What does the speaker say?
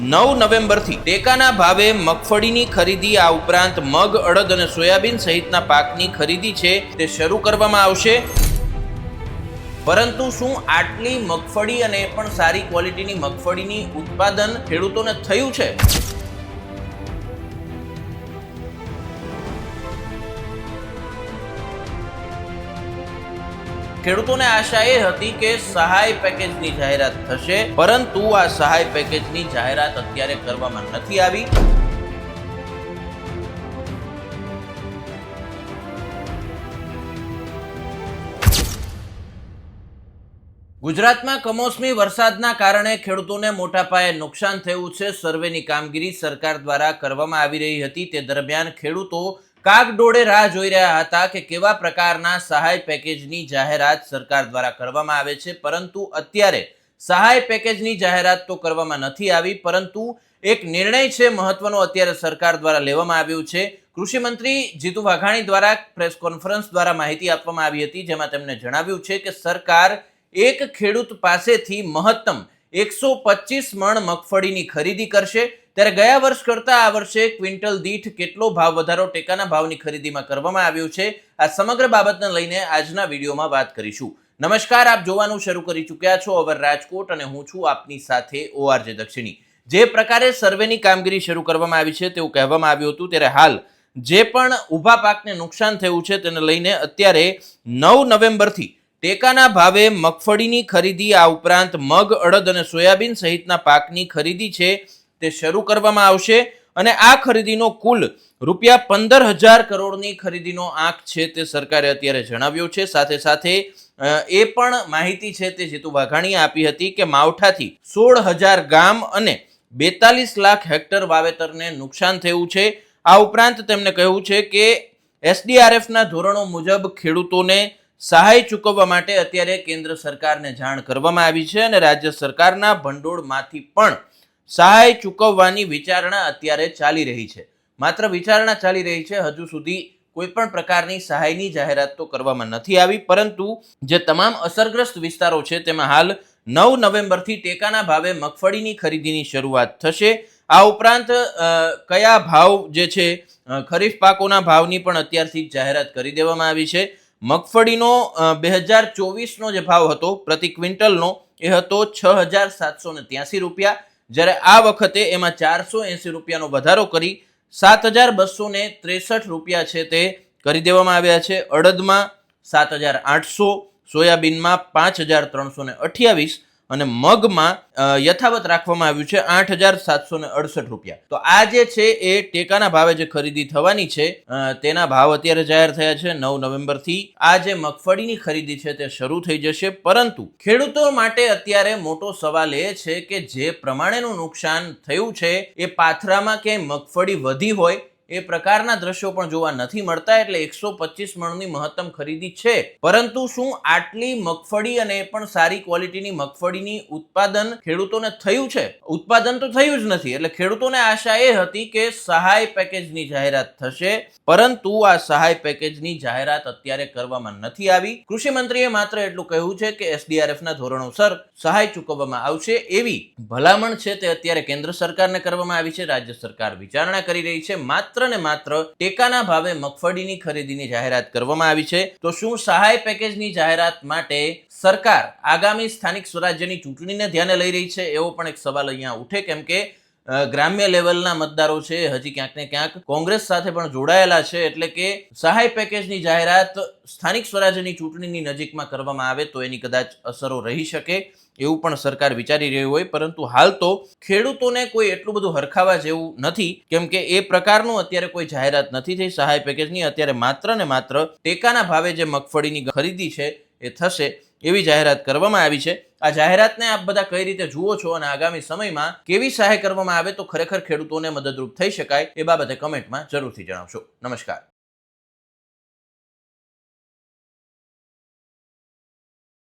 નવ નવેમ્બરથી ટેકાના ભાવે મગફળીની ખરીદી, આ ઉપરાંત મગ, અડદ અને સોયાબીન સહિતના પાકની ખરીદી છે તે શરૂ કરવામાં આવશે. પરંતુ શું આટલી મગફળી અને પણ સારી ક્વોલિટીની મગફળીની ઉત્પાદન ખેડૂતોને થયું છે? ખેડૂતોને આશા એ હતી કે સહાય પેકેજની જાહેરાત થશે, પરંતુ આ સહાય પેકેજની જાહેરાત અત્યારે કરવામાં નથી આવી. ગુજરાતમાં કમોસમી વરસાદના કારણે ખેડૂતોને મોટા પાયે નુકસાન થયું છે. સર્વેની કામગીરી સરકાર દ્વારા કરવામાં આવી રહી હતી. તે દરમિયાન ખેડૂતો કાગડોળે રાહ જોઈ રહ્યા હતા કે કેવા પ્રકારના સહાય પેકેજની જાહેરાત સરકાર દ્વારા કરવામાં આવે છે. પરંતુ અત્યારે સહાય પેકેજની જાહેરાત તો કરવામાં નથી આવી, પરંતુ એક નિર્ણય છે મહત્વનો અત્યારે સરકાર દ્વારા લેવામાં આવ્યું છે. કૃષિ મંત્રી જીતુ વાઘાણી દ્વારા પ્રેસ કોન્ફરન્સ દ્વારા માહિતી આપવામાં આવી હતી, જેમાં તેમણે જણાવ્યું છે કે સરકાર એક ખેડૂત પાસેથી મહત્તમ એકસો મણ મગફળીની ખરીદી કરશે. ત્યારે ગયા વર્ષ કરતા આ વર્ષે ક્વિન્ટલ દીઠ કેટલો ભાવ વધારો ટેકાના ભાવની ખરીદીમાં કરવામાં આવ્યો છે, આ સમગ્ર બાબતને લઈને આજના વિડીયોમાં વાત કરીશું. નમસ્કાર, આપ જોવાનું શરૂ કરી ચૂક્યા છો અવર રાજકોટ અને હું છું આપની સાથે ઓઆરજે દક્ષિણી. જે પ્રકારે સર્વેની કામગીરી શરૂ કરવામાં આવી છે તેવું કહેવામાં આવ્યું હતું, ત્યારે હાલ જે પણ ઊભા પાકને નુકસાન થયું છે તેને લઈને અત્યારે નવ નવેમ્બરથી ટેકાના ભાવે મગફળીની ખરીદી, આ ઉપરાંત મગ, અડદ અને સોયાબીન સહિતના પાકની ખરીદી છે તે શરૂ કરવામાં આવશે અને આ ખરીદીનો કુલ રૂપિયા પંદર હજાર કરોડની ખરીદીનો આંક છે તે સરકારે અત્યારે જણાવ્યો છે. સાથે સાથે એ પણ માહિતી છે તે જીતુ વાઘાણીએ આપી હતી કે માવઠાથી સોળ હજાર ગામ અને બેતાલીસ લાખ હેક્ટર વાવેતરને નુકસાન થયું છે. આ ઉપરાંત તેમણે કહ્યું છે કે એસડીઆરએફના ધોરણો મુજબ ખેડૂતોને સહાય ચૂકવવા માટે અત્યારે કેન્દ્ર સરકારને જાણ કરવામાં આવી છે અને રાજ્ય સરકારના ભંડોળમાંથી પણ સહાય ચૂકવવાની વિચારણા અત્યારે ચાલી રહી છે. માત્ર વિચારણા ચાલી રહી છે, હજુ સુધી કોઈ પણ પ્રકારની સહાયની જાહેરાત તો કરવામાં નથી આવી, પરંતુ જે તમામ અસરગ્રસ્ત વિસ્તારો છે, તેમાં હાલ નવ નવેમ્બરથી ટેકાના ભાવે મગફળીની ખરીદીની શરૂઆત થશે. આ ઉપરાંત કયા ભાવ જે છે ખરીફ પાકોના ભાવની પણ અત્યારથી જાહેરાત કરી દેવામાં આવી છે. મગફળીનો બે હજાર ચોવીસનો જે ભાવ હતો, પ્રતિ ક્વિન્ટલનો, એ હતો છ હજાર સાતસો ત્યાસી રૂપિયા. જ્યારે આ વખતે એમાં ચારસો એંસી રૂપિયાનો વધારો કરી સાત હજાર બસો ને ત્રેસઠ રૂપિયા છે તે કરી દેવામાં આવ્યા છે. અડદમાં સાત હજાર આઠસો, સોયાબીનમાં પાંચ હજાર ત્રણસો ને અઠ્યાવીસ અને મગમાં યથાવત રાખવામાં આવ્યું છે આઠ હજાર સાતસો ને અડસઠ રૂપિયા. તો આ જે છે એ ટેકાના ભાવે જે ખરીદી થવાની છે તેના ભાવ અત્યારે જાહેર થયા છે નવ નવેમ્બરથી. આ જે મગફળીની ખરીદી છે તે શરૂ થઈ જશે, પરંતુ ખેડૂતો માટે અત્યારે મોટો સવાલ એ છે કે જે પ્રમાણેનું નુકસાન થયું છે, એ પાથરામાં ક્યાંય મગફળી વધી હોય એ પ્રકારના દ્રશ્યો પણ જોવા નથી મળતા એટલે એકસો પચીસ મણની મહત્તમ ખરીદી છે. પરંતુ શું આટલી મગફળી અને પણ સારી ક્વોલિટીની મગફળીની ઉત્પાદન ખેડૂતોને થયું છે? ઉત્પાદન તો થયું જ નથી, એટલે ખેડૂતોને આશા એ હતી કે સહાય પેકેજની જાહેરાત થશે. પરંતુ આ સહાય પેકેજની જાહેરાત અત્યારે કરવામાં નથી આવી. કૃષિ મંત્રીએ માત્ર એટલું કહ્યું છે કે એસડીઆરએફ ના ધોરણોસર સહાય ચૂકવવામાં આવશે એવી ભલામણ છે તે અત્યારે કેન્દ્ર સરકારને કરવામાં આવી છે. રાજ્ય સરકાર વિચારણા કરી રહી છે. માત્ર ને માત્ર ટેકાના ભાવે મગફળીની ખરીદીની જાહેરાત કરવામાં આવી છે. તો શું સહાય પેકેજની જાહેરાત માટે સરકાર આગામી સ્થાનિક સ્વરાજ્યની ચૂંટણીને ધ્યાને લઈ રહી છે? એવો પણ એક સવાલ અહીંયા ઉઠે કેમ કે ગ્રામ્ય લેવલના મતદારો છે, હજી ક્યાંક ને ક્યાંક કોંગ્રેસ સાથે પણ જોડાયેલા છે. એટલે કે સહાય પેકેજની જાહેરાત સ્થાનિક સ્વરાજ્યની ચૂંટણીની નજીકમાં કરવામાં આવે તો એની કદાચ અસરો રહી શકે. એવું પણ સરકાર વિચારી રહી હોય, પરંતુ હાલ તો ખેડૂતોને કોઈ એટલું બધું હરખાવા જેવું નથી, કેમ કે એ પ્રકારનું અત્યારે કોઈ જાહેરાત નથી થઈ, સહાય પેકેજની અત્યારે માત્ર ને માત્ર ટેકાના ભાવે જે મગફળીની ખરીદી છે, એ થશે એવી જાહેરાત કરવામાં આવી છે. આ જાહેરાતને આપ બધા કઈ રીતે જુઓ છો અને આગામી સમયમાં કેવી સહાય કરવામાં આવે તો ખરેખર ખેડૂતોને મદદરૂપ થઈ શકાય એ બાબતે કમેન્ટમાં જરૂરથી જણાવશો. નમસ્કાર.